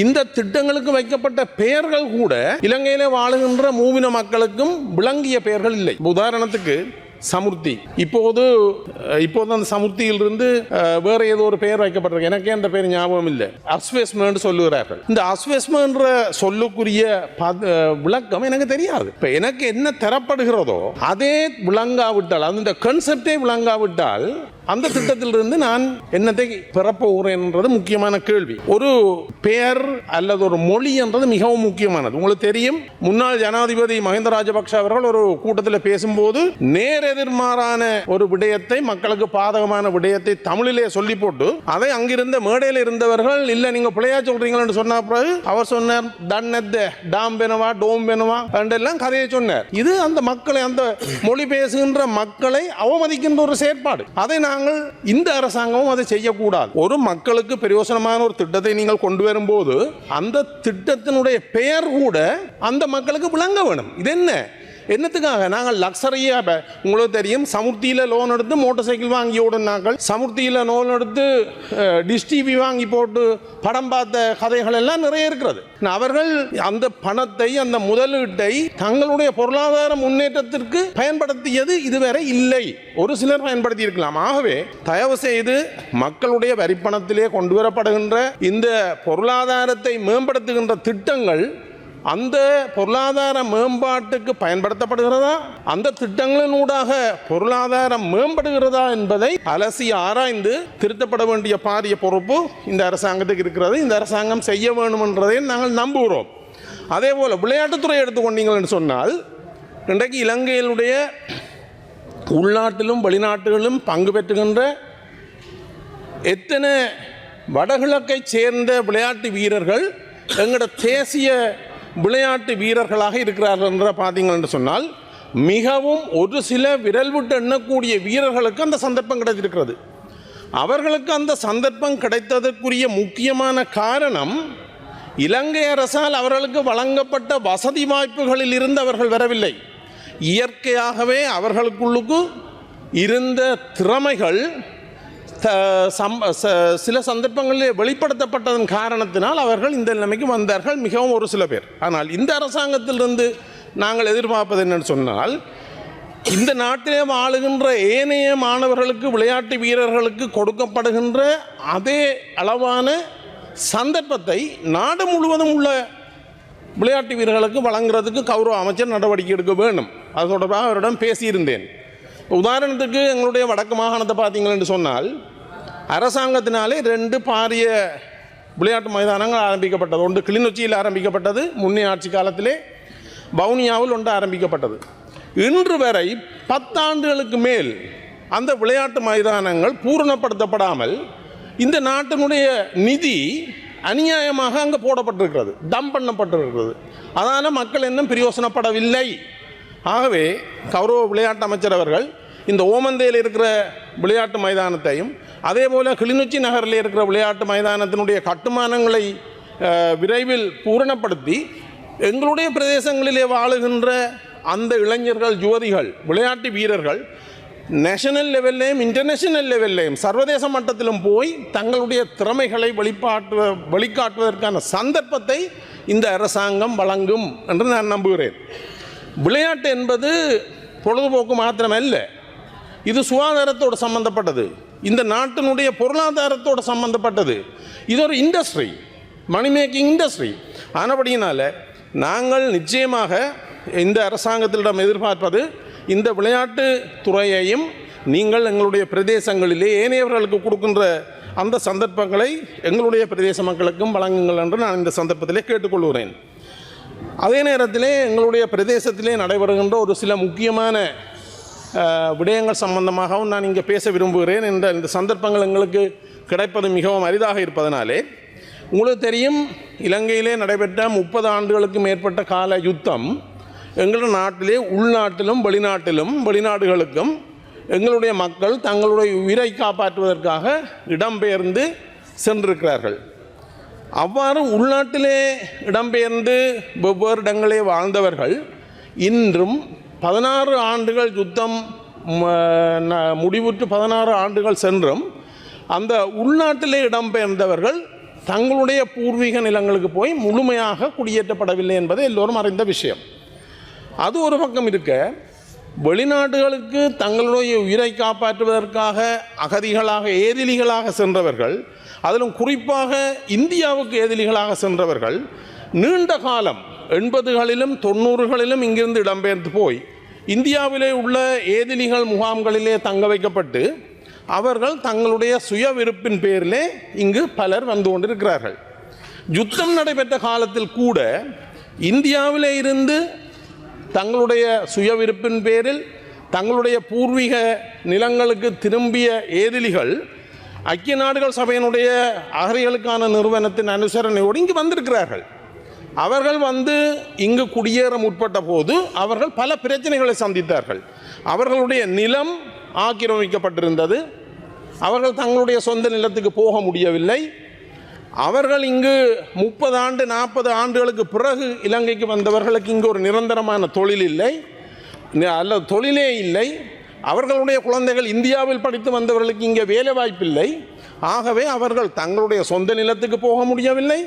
இந்த திட்டங்களுக்கு வைக்கப்பட்ட பெயர்கள் கூட இலங்கையில வாழுகின்ற மூவின மக்களுக்கும் விளங்கிய பெயர்கள் இல்லை. உதாரணத்துக்கு சமுர்த்தி. இப்போது இப்போது அந்த சமுர்த்தியிலிருந்து வேற ஏதோ ஒரு பெயர் வைக்கப்பட்டிருக்கு. எனக்கே அந்த பெயர் ஞாபகம் இல்லை. அஸ்வேஸ்மெண்ட் சொல்லுகிறார்கள். இந்த அஸ்வேஸ்மென்ற சொல்லுக்குரிய விளக்கம் எனக்கு தெரியாது. இப்போ எனக்கு என்ன தரப்படுகிறதோ அதே விளங்காவிட்டால் அந்த கன்செப்டே விளங்காவிட்டால் அந்த திட்டத்திலிருந்து நான் என்னத்தை பெறப்போகிறேன்ன்றது முக்கியமான கேள்வி. ஒரு பெயர் அல்லது ஒரு மொழி என்றது மிகவும் முக்கியமானது. உங்களுக்கு தெரியும் முன்னாள் ஜனாதிபதி மஹிந்த ராஜபக்ஷ அவர்கள் ஒரு கூட்டத்தில் பேசும்போது நேர் எதிர்மாறான ஒரு விடயத்தை மக்களுக்கு பாதகமான விடயத்தை தமிழிலே சொல்லி போட்டு அதை அங்கிருந்த மேடையில் இருந்தவர்கள் இல்ல நீங்க பிள்ளையா சொல்றீங்களா சொன்ன பிறகு அவர் சொன்னார் தன்னெத்த டாம் பெனவா டோம் பெனவா எல்லாம் கதையை சொன்னார். இது அந்த மக்களை அந்த மொழி பேசுகின்ற மக்களை அவமதிக்கின்ற ஒரு செயற்பாடு. அதை நான் நாங்கள் இந்த அரசாங்கமும் அதை செய்யக்கூடாது. ஒரு மக்களுக்கு பிரயோசனமான ஒரு திட்டத்தை நீங்கள் கொண்டு வரும்போது அந்த திட்டத்தினுடைய பெயர் கூட அந்த மக்களுக்கு விளங்க வேணும். இது என்ன? என்னத்துக்காக? நாங்கள் லக்ஸரியாக உங்களுக்கு தெரியும் சமுர்த்தியில் லோன் எடுத்து மோட்டார் சைக்கிள் வாங்கி நாங்கள். சமுர்த்தியில் லோன் எடுத்து டிஷ் டிவி வாங்கி போட்டு படம் பார்த்த கதைகள் எல்லாம் நிறைய இருக்கிறது. அவர்கள் அந்த பணத்தை அந்த முதலீட்டை தங்களுடைய பொருளாதார முன்னேற்றத்திற்கு பயன்படுத்தியது இதுவரை இல்லை. ஒரு சிலர் பயன்படுத்தி இருக்கலாம். ஆகவே தயவு செய்து மக்களுடைய வரிப்பணத்திலே கொண்டு வரப்படுகின்ற இந்த பொருளாதாரத்தை மேம்படுத்துகின்ற திட்டங்கள் அந்த பொருளாதார மேம்பாட்டுக்கு பயன்படுத்தப்படுகிறதா? அந்த திட்டங்களினூடாக பொருளாதாரம் மேம்படுகிறதா என்பதை அலசி ஆராய்ந்து திருத்தப்பட வேண்டிய பாரிய பொறுப்பு இந்த அரசாங்கத்துக்கு இருக்கிறது. இந்த அரசாங்கம் செய்ய வேண்டும் என்றதை நாங்கள் நம்புகிறோம். அதே போல் விளையாட்டுத்துறை எடுத்துக்கொண்டீங்கன்னு சொன்னால் இன்றைக்கு இலங்கையினுடைய உள்நாட்டிலும் வெளிநாட்டுகளிலும் பங்கு பெற்றுகின்ற எத்தனை வடகிழக்கை சேர்ந்த விளையாட்டு வீரர்கள் எங்களோட தேசிய விளையாட்டு வீரர்களாக இருக்கிறார்கள் என்ற பார்த்தீங்கன்னு சொன்னால் மிகவும் ஒரு சில விரல் விட்டு எண்ணக்கூடிய வீரர்களுக்கு அந்த சந்தர்ப்பம் கிடைத்திருக்கிறது. அவர்களுக்கு அந்த சந்தர்ப்பம் கிடைத்ததற்குரிய முக்கியமான காரணம் இலங்கை அரசால் அவர்களுக்கு வழங்கப்பட்ட வசதி வாய்ப்புகளில் இருந்து அவர்கள் வரவில்லை. இயற்கையாகவே அவர்களுக்குள்ளுக்கு இருந்த திறமைகள் சில சந்தர்ப்பங்களில் வெளிப்படுத்தப்பட்டதன் காரணத்தினால் அவர்கள் இந்த நிலைமைக்கு வந்தார்கள் மிகவும் ஒரு சில பேர். ஆனால் இந்த அரசாங்கத்திலிருந்து நாங்கள் எதிர்பார்ப்பது என்னன்னு சொன்னால் இந்த நாட்டிலே வாழுகின்ற ஏனைய மாணவர்களுக்கு விளையாட்டு வீரர்களுக்கு கொடுக்கப்படுகின்ற அதே அளவான சந்தர்ப்பத்தை நாடு முழுவதும் உள்ள விளையாட்டு வீரர்களுக்கு வழங்குறதுக்கு கௌரவ அமைச்சர் நடவடிக்கை எடுக்க வேண்டும். அது தொடர்பாக அவரிடம் பேசியிருந்தேன். உதாரணத்துக்கு எங்களுடைய வடக்கு மாகாணத்தை பார்த்தீங்கன்னு சொன்னால் அரசாங்கத்தினாலே ரெண்டு பாரிய விளையாட்டு மைதானங்கள் ஆரம்பிக்கப்பட்டது. ஒன்று கிளிநொச்சியில் ஆரம்பிக்கப்பட்டது முன்னே ஆட்சி காலத்திலே வவுனியாவில் ஒன்று ஆரம்பிக்கப்பட்டது. இன்று வரை பத்தாண்டுகளுக்கு மேல் அந்த விளையாட்டு மைதானங்கள் பூரணப்படுத்தப்படாமல் இந்த நாட்டினுடைய நிதி அநியாயமாக அங்கே போடப்பட்டிருக்கிறது டம்ப் பண்ணப்பட்டிருக்கிறது. அதனால் மக்கள் இன்னும் பிரயோசனப்படவில்லை. ஆகவே கௌரவ விளையாட்டு அமைச்சர் அவர்கள் இந்த ஓமந்தையில் இருக்கிற விளையாட்டு மைதானத்தையும் அதே போல் கிளிநொச்சி நகரில் இருக்கிற விளையாட்டு மைதானத்தினுடைய கட்டுமானங்களை விரைவில் பூரணப்படுத்தி எங்களுடைய பிரதேசங்களிலே வாழுகின்ற அந்த இளைஞர்கள் யுவதிகள் விளையாட்டு வீரர்கள் நேஷனல் லெவல்லையும் இன்டர்நேஷனல் லெவல்லையும் சர்வதேச மட்டத்திலும் போய் தங்களுடைய திறமைகளை வெளிப்பாட்டு வெளிக்காட்டுவதற்கான சந்தர்ப்பத்தை இந்த அரசாங்கம் வழங்கும் என்று நான் நம்புகிறேன். விளையாட்டு என்பது பொழுதுபோக்கு மாத்திரமல்ல இது சுகாதாரத்தோடு சம்பந்தப்பட்டது. இந்த நாட்டினுடைய பொருளாதாரத்தோடு சம்பந்தப்பட்டது. இது ஒரு இண்டஸ்ட்ரி மணி மேக்கிங் இண்டஸ்ட்ரி ஆனபடியினால் நாங்கள் நிச்சயமாக இந்த அரசாங்கத்திடம் எதிர்பார்ப்பது இந்த விளையாட்டு துறையையும் நீங்கள் எங்களுடைய பிரதேசங்களிலே ஏனையவர்களுக்கு கொடுக்கின்ற அந்த சந்தர்ப்பங்களை எங்களுடைய பிரதேச மக்களுக்கும் வழங்குங்கள் என்று நான் இந்த சந்தர்ப்பத்திலே கேட்டுக்கொள்கிறேன். அதே நேரத்திலே எங்களுடைய பிரதேசத்திலே நடைபெறுகின்ற ஒரு சில முக்கியமான விடயங்கள் சம்பந்தமாகவும் நான் இங்கே பேச விரும்புகிறேன் என்ற இந்த சந்தர்ப்பங்கள் எங்களுக்கு கிடைப்பது மிகவும் அரிதாக இருப்பதனாலே உங்களுக்கு தெரியும் இலங்கையிலே நடைபெற்ற முப்பது ஆண்டுகளுக்கு மேற்பட்ட கால யுத்தம் எங்களுடைய நாட்டிலே உள்நாட்டிலும் வெளிநாட்டிலும் வெளிநாடுகளுக்கும் எங்களுடைய மக்கள் தங்களுடைய உயிரை காப்பாற்றுவதற்காக இடம்பெயர்ந்து சென்றிருக்கிறார்கள். அவ்வாறு உள்நாட்டிலே இடம்பெயர்ந்து வெவ்வேறு இடங்களே வாழ்ந்தவர்கள் இன்றும் பதினாறு ஆண்டுகள் யுத்தம் முடிவுற்று பதினாறு ஆண்டுகள் சென்றும் அந்த உள்நாட்டிலே இடம்பெயர்ந்தவர்கள் தங்களுடைய பூர்வீக நிலங்களுக்கு போய் முழுமையாக குடியேற்றப்படவில்லை என்பது எல்லோரும் அறிந்த விஷயம். அது ஒரு பக்கம் இருக்க வெளிநாடுகளுக்கு தங்களுடைய உயிரை காப்பாற்றுவதற்காக அகதிகளாக ஏதிலிகளாக சென்றவர்கள் அதிலும் குறிப்பாக இந்தியாவுக்கு ஏதிலிகளாக சென்றவர்கள் நீண்ட காலம் எண்பதுகளிலும் தொண்ணூறுகளிலும் இங்கிருந்து இடம்பெயர்ந்து போய் இந்தியாவிலே உள்ள ஏதிலிகள் முகாம்களிலே தங்க வைக்கப்பட்டு அவர்கள் தங்களுடைய சுய விருப்பின் பேரிலே இங்கு பலர் வந்து கொண்டிருக்கிறார்கள். யுத்தம் நடைபெற்ற காலத்தில் கூட இந்தியாவிலே இருந்து தங்களுடைய சுய விருப்பின் பேரில் தங்களுடைய பூர்வீக நிலங்களுக்கு திரும்பிய ஏதிலிகள் ஐக்கிய நாடுகள் சபையினுடைய அகதிகளுக்கான நிறுவனத்தின் அனுசரணையோடு இங்கு வந்திருக்கிறார்கள். அவர்கள் வந்து இங்கு குடியேற முற்பட்ட போது அவர்கள் பல பிரச்சனைகளை சந்தித்தார்கள். அவர்களுடைய நிலம் ஆக்கிரமிக்கப்பட்டிருந்தது. அவர்கள் தங்களுடைய சொந்த நிலத்துக்கு போக முடியவில்லை. அவர்கள் இங்கு முப்பது ஆண்டு நாற்பது ஆண்டுகளுக்கு பிறகு இலங்கைக்கு வந்தவர்களுக்கு இங்கு ஒரு நிரந்தரமான தொழில் இல்லை. அல்லது தொழிலே இல்லை. அவர்களுடைய குழந்தைகள் இந்தியாவில் படித்து வந்தவர்களுக்கு இங்கே வேலை வாய்ப்பில்லை ஆகவே அவர்கள் தங்களுடைய சொந்த நிலத்துக்கு போக முடியவில்லை.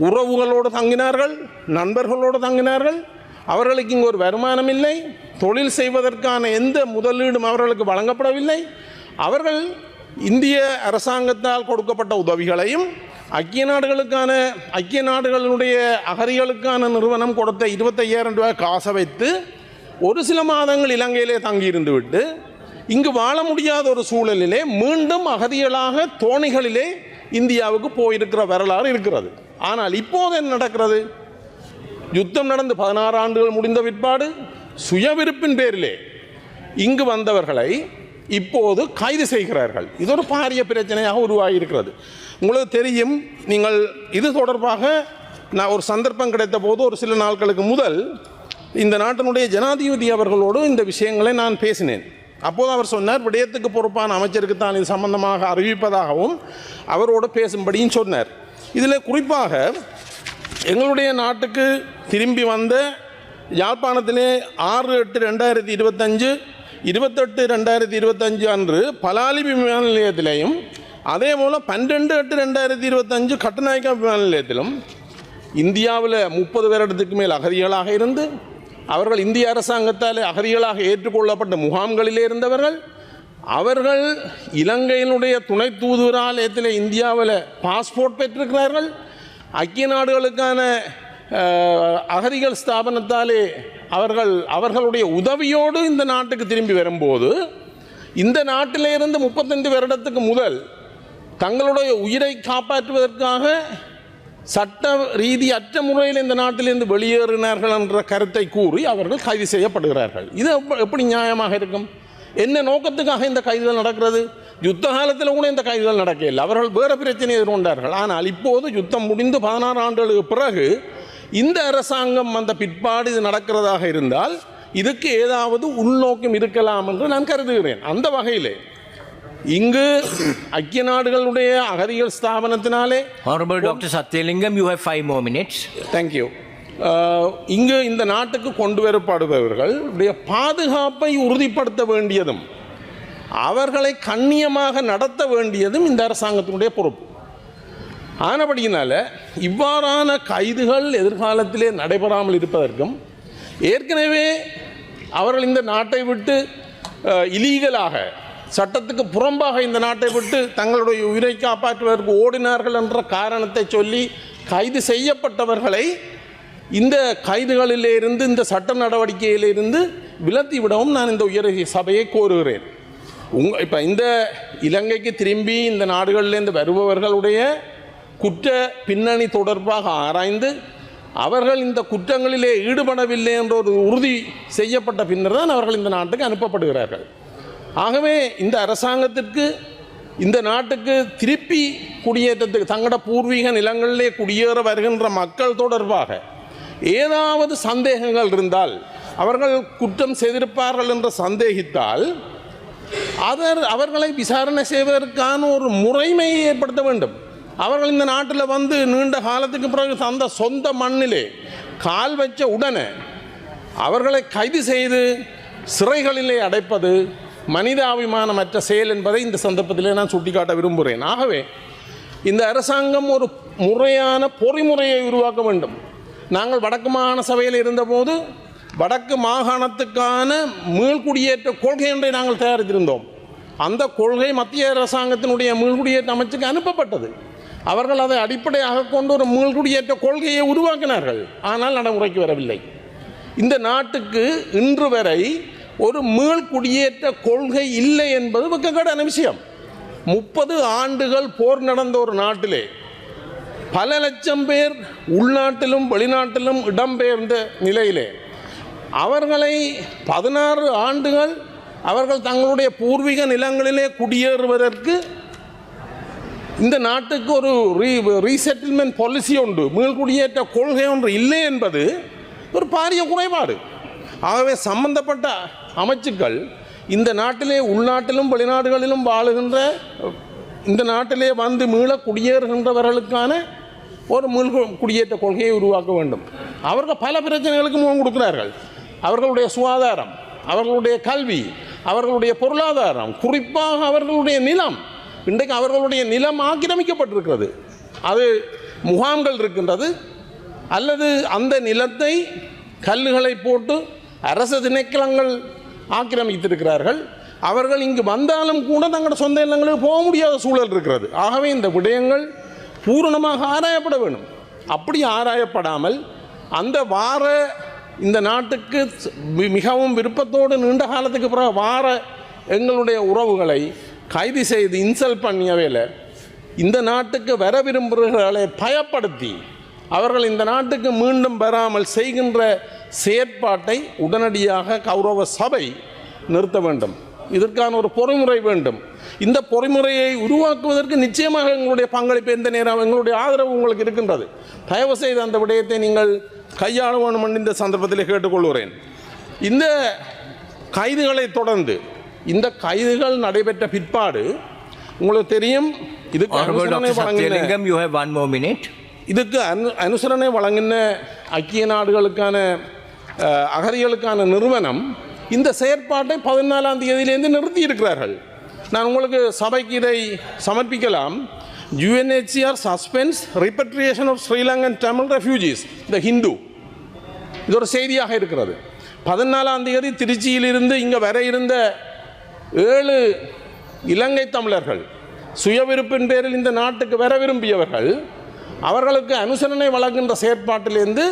உறவுகளோடு தங்கினார்கள் நண்பர்களோடு தங்கினார்கள். அவர்களுக்கு இங்கு ஒரு வருமானம் இல்லை. தொழில் செய்வதற்கான எந்த முதலீடும் அவர்களுக்கு வழங்கப்படவில்லை. அவர்கள் இந்திய அரசாங்கத்தால் கொடுக்கப்பட்ட உதவிகளையும் ஐக்கிய நாடுகளுக்கான ஐக்கிய நாடுகளுடைய அகதிகளுக்கான நிறுவனம் கொடுத்த இருபத்தையாயிரம் ரூபாய் காசை வைத்து ஒரு சில மாதங்கள் இலங்கையிலே தங்கியிருந்து விட்டு இங்கு வாழ முடியாத ஒரு சூழலிலே மீண்டும் அகதிகளாக தோணிகளிலே இந்தியாவுக்கு போயிருக்கிற வரலாறு இருக்கிறது. ஆனால் இப்போது என்ன நடக்கிறது? யுத்தம் நடந்து பதினாறு ஆண்டுகள் முடிந்த பிற்பாடு சுயவிருப்பின் பேரிலே இங்கு வந்தவர்களை இப்போது கைது செய்கிறார்கள். இது ஒரு பாரிய பிரச்சனையாக உருவாகியிருக்கிறது. உங்களுக்கு தெரியும் நீங்கள் இது தொடர்பாக நான் ஒரு சந்தர்ப்பம் கிடைத்த போது ஒரு சில நாட்களுக்கு முதல் இந்த நாட்டினுடைய ஜனாதிபதி அவர்களோடு இந்த விஷயங்களை நான் பேசினேன். அப்போது அவர் சொன்னார் விடயத்துக்கு பொறுப்பான அமைச்சருக்கு தான் இது சம்பந்தமாக அறிவிப்பதாகவும் அவரோடு பேசும்படியும் சொன்னார். இதில் குறிப்பாக எங்களுடைய நாட்டுக்கு திரும்பி வந்த யாழ்ப்பாணத்திலே ஆறு எட்டு ரெண்டாயிரத்தி இருபத்தஞ்சு இருபத்தெட்டு ரெண்டாயிரத்தி இருபத்தஞ்சு அன்று பலாலி விமான நிலையத்திலேயும் அதே போல் பன்னெண்டு எட்டு ரெண்டாயிரத்தி இருபத்தஞ்சு கட்டுநாயக்கா விமான நிலையத்திலும் இந்தியாவில் முப்பது வருடத்துக்கு மேல் அகதிகளாக இருந்து அவர்கள் இந்திய அரசாங்கத்தால் அகதிகளாக ஏற்றுக்கொள்ளப்பட்ட முகாம்களிலே இருந்தவர்கள் அவர்கள் இலங்கையினுடைய துணை தூதுவராலயத்தில் இந்தியாவில் பாஸ்போர்ட் பெற்றிருக்கிறார்கள். ஐக்கிய நாடுகளுக்கான அகதிகள் ஸ்தாபனத்தாலே அவர்கள் அவர்களுடைய உதவியோடு இந்த நாட்டுக்கு திரும்பி வரும்போது இந்த நாட்டிலிருந்து முப்பத்தஞ்சு முப்பத்தைந்து வருடத்துக்கு முதல் தங்களுடைய உயிரை காப்பாற்றுவதற்காக சட்ட ரீதி அற்ற முறையில் இந்த நாட்டிலிருந்து வெளியேறினார்கள் என்ற கருத்தை கூறி அவர்கள் கைது செய்யப்படுகிறார்கள். இது எப்படி நியாயமாக இருக்கும்? என்ன நோக்கத்துக்காக இந்த கைதுகள் நடக்கிறது? யுத்த காலத்தில் கூட இந்த கைதுகள் நடக்கவில்லை. அவர்கள் வேறு பிரச்சனை எதிர்கொண்டார்கள். ஆனால் இப்போது யுத்தம் முடிந்து பதினாறு ஆண்டுகளுக்கு பிறகு இந்த அரசாங்கம் வந்த பிற்பாடு இது நடக்கிறதாக இருந்தால் இதுக்கு ஏதாவது உள்நோக்கம் இருக்கலாம் என்று நான் கருதுகிறேன். அந்த வகையிலே இங்கு ஐக்கிய நாடுகளுடைய அகதிகள் ஸ்தாபனத்தினாலே Honorable Dr. Satyalingam, you have five more minutes. Thank you இங்கு இந்த நாட்டுக்கு கொண்டு வரப்படுபவர்கள் பாதுகாப்பை உறுதிப்படுத்த வேண்டியதும் அவர்களை கண்ணியமாக நடத்த வேண்டியதும் இந்த அரசாங்கத்தினுடைய பொறுப்பு ஆனபடியினால இவ்வாறான கைதுகள் எதிர்காலத்திலே நடைபெறாமல் இருப்பதற்கும் ஏற்கனவே அவர்கள் இந்த நாட்டை விட்டு இலீகலாக சட்டத்துக்கு புறம்பாக இந்த நாட்டை விட்டு தங்களுடைய உயிரை காப்பாற்றுவதற்கு ஓடினார்கள் என்ற காரணத்தை சொல்லி கைது செய்யப்பட்டவர்களை இந்த கைதுகளிலே இருந்து இந்த சட்ட நடவடிக்கையிலிருந்து விலத்தி விடவும் நான் இந்த உயர் சபையை கோருகிறேன். உங்க இப்போ இந்த இலங்கைக்கு திரும்பி இந்த நாடுகளிலேருந்து வருபவர்களுடைய குற்ற பின்னணி தொடர்பாக ஆராய்ந்து அவர்கள் இந்த குற்றங்களிலே ஈடுபடவில்லை என்ற ஒரு உறுதி செய்யப்பட்ட பின்னர் தான் அவர்கள் இந்த நாட்டுக்கு அனுப்பப்படுகிறார்கள். ஆகவே இந்த அரசாங்கத்திற்கு இந்த நாட்டுக்கு திருப்பி குடியேற்றத்துக்கு தங்களோட பூர்வீக நிலங்களிலே குடியேற வருகின்ற மக்கள் தொடர்பாக ஏதாவது சந்தேகங்கள் இருந்தால் அவர்கள் குற்றம் செய்திருப்பார்கள் என்று சந்தேகித்தால் அதர் அவர்களை விசாரணை செய்வதற்கான ஒரு முறைமையை ஏற்படுத்த வேண்டும். அவர்கள் இந்த நாட்டில் வந்து நீண்ட காலத்துக்கு பிறகு தந்த சொந்த மண்ணிலே கால் வச்ச உடனே அவர்களை கைது செய்து சிறைகளிலே அடைப்பது மனிதாபிமானமற்ற செயல் என்பதை இந்த சந்தர்ப்பத்திலே நான் சுட்டிக்காட்ட விரும்புகிறேன். ஆகவே இந்த அரசாங்கம் ஒரு முறையான பொறிமுறையை உருவாக்க வேண்டும். நாங்கள் வடக்கு மாகாண சபையில் இருந்தபோது வடக்கு மாகாணத்துக்கான மீள்குடியேற்ற கொள்கை ஒன்றை நாங்கள் தயாரித்திருந்தோம். அந்த கொள்கை மத்திய அரசாங்கத்தினுடைய மீள்குடியேற்ற அமைச்சுக்கு அனுப்பப்பட்டது. அவர்கள் அதை அடிப்படையாக கொண்டு ஒரு மீள்குடியேற்ற கொள்கையை உருவாக்கினார்கள். ஆனால் நடைமுறைக்கு வரவில்லை. இந்த நாட்டுக்கு இன்று வரை ஒரு மீள் குடியேற்ற கொள்கை இல்லை என்பது வெக்கக்கேடான விஷயம். முப்பது ஆண்டுகள் போர் நடந்த ஒரு நாட்டிலே பல லட்சம் பேர் உள்நாட்டிலும் வெளிநாட்டிலும் இடம்பெயர்ந்த நிலையிலே அவர்களை பதினாறு ஆண்டுகள் அவர்கள் தங்களுடைய பூர்வீக நிலங்களிலே குடியேறுவதற்கு இந்த நாட்டுக்கு ஒரு ரீ ரீசெட்டில்மெண்ட் பாலிசி உண்டு. மீள்குடியேற்ற கொள்கை ஒன்று இல்லை என்பது ஒரு பாரிய குறைபாடு. ஆகவே சம்பந்தப்பட்ட அமைச்சுக்கள் இந்த நாட்டிலே உள்நாட்டிலும் வெளிநாடுகளிலும் வாழுகின்ற இந்த நாட்டிலே வந்து மீள குடியேறுகின்றவர்களுக்கான ஒரு மீள் குடியேற்ற கொள்கையை உருவாக்க வேண்டும். அவர்கள் பல பிரச்சனைகளுக்கு முகம் கொடுக்கிறார்கள். அவர்களுடைய சுகாதாரம் அவர்களுடைய கல்வி அவர்களுடைய பொருளாதாரம் குறிப்பாக அவர்களுடைய நிலம். இன்றைக்கு அவர்களுடைய நிலம் ஆக்கிரமிக்கப்பட்டிருக்கிறது. அது முகாம்கள் இருக்கின்றது. அல்லது அந்த நிலத்தை கல்லுகளை போட்டு அரசு திணைக்களங்கள் ஆக்கிரமித்திருக்கிறார்கள். அவர்கள் இங்கு வந்தாலும் கூட தங்களோட சொந்த இல்லங்களுக்கு போக முடியாத சூழல் இருக்கிறது. ஆகவே இந்த விடயங்கள் பூரணமாக ஆராயப்பட வேண்டும். அப்படி ஆராயப்படாமல் அந்த வார இந்த நாட்டுக்கு மிகவும் விருப்பத்தோடு நீண்ட காலத்துக்கு பிறகு வார எங்களுடைய உறவுகளை கைது செய்து இன்சல்ட் பண்ணிய வேலை இந்த நாட்டுக்கு வர விரும்புகிறவர்களை பயப்படுத்தி அவர்கள் இந்த நாட்டுக்கு மீண்டும் வராமல் செய்கின்ற செயற்பாட்டை உடனடியாக கௌரவ சபை நிறுத்த வேண்டும் இதற்கான ஒரு பொறிமுறை வேண்டும் இந்த பொறிமுறையை உருவாக்குவதற்கு நிச்சயமாக எங்களுடைய பங்களிப்பு எந்த நேரம் எங்களுடைய ஆதரவு உங்களுக்கு இருக்கின்றது தயவு செய்து அந்த விடயத்தை நீங்கள் கையாள வேண்டும் என்று இந்த சந்தர்ப்பத்தில் கேட்டுக்கொள்கிறேன் இந்த கைதுகளை தொடர்ந்து இந்த கைதுகள் நடைபெற்ற பிற்பாடு உங்களுக்கு தெரியும் இதுக்கு அனுசரணை. வழங்கின. இதுக்கு அனு அனுசரணை வழங்கின ஐக்கிய நாடுகளுக்கான அகதிகளுக்கான நிறுவனம் இந்த செயற்பாட்டை பதினாலாம் தேதியிலேருந்து நிறுத்தி இருக்கிறார்கள் நான் உங்களுக்கு சபைக்கு இதை சமர்ப்பிக்கலாம். UNHCR suspends repatriation of Sri Lankan Tamil refugees the Hindu இது ஒரு செய்தியாக இருக்கிறது. பதினாலாம் தேதி திருச்சியிலிருந்து இங்கே வர இருந்த ஏழு இலங்கை தமிழர்கள் சுயவிருப்பின் பேரில் இந்த நாட்டுக்கு வர விரும்பியவர்கள் அவர்களுக்கு அனுசரணை வழங்குகின்ற செயற்பாட்டிலிருந்து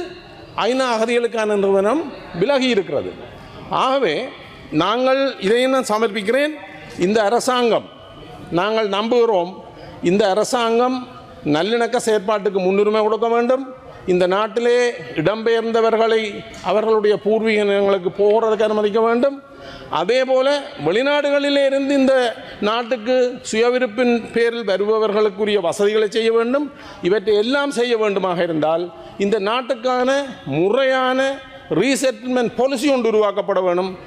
ஐநா அகதிகளுக்கான நிறுவனம் விலகி இருக்கிறது. ஆகவே நாங்கள் இதையும் நான் சமர்ப்பிக்கிறேன்? இந்த அரசாங்கம் நாங்கள் நம்புகிறோம் இந்த அரசாங்கம் நல்லிணக்க செயற்பாட்டுக்கு முன்னுரிமை கொடுக்க வேண்டும். இந்த நாட்டிலே இடம்பெயர்ந்தவர்களை அவர்களுடைய பூர்வீக நிலங்களுக்கு போகிறதுக்கு அனுமதிக்க வேண்டும். அதே போல வெளிநாடுகளிலே இருந்து இந்த நாட்டுக்கு சுயவிருப்பின் பேரில் வருபவர்களுக்குரிய வசதிகளை செய்ய வேண்டும். இவற்றை எல்லாம் செய்ய வேண்டுமாக இருந்தால் இந்த நாட்டுக்கான முறையான ரீசெட்டில்மெண்ட் பாலிசி ஒன்று உருவாக்கப்பட வேண்டும்.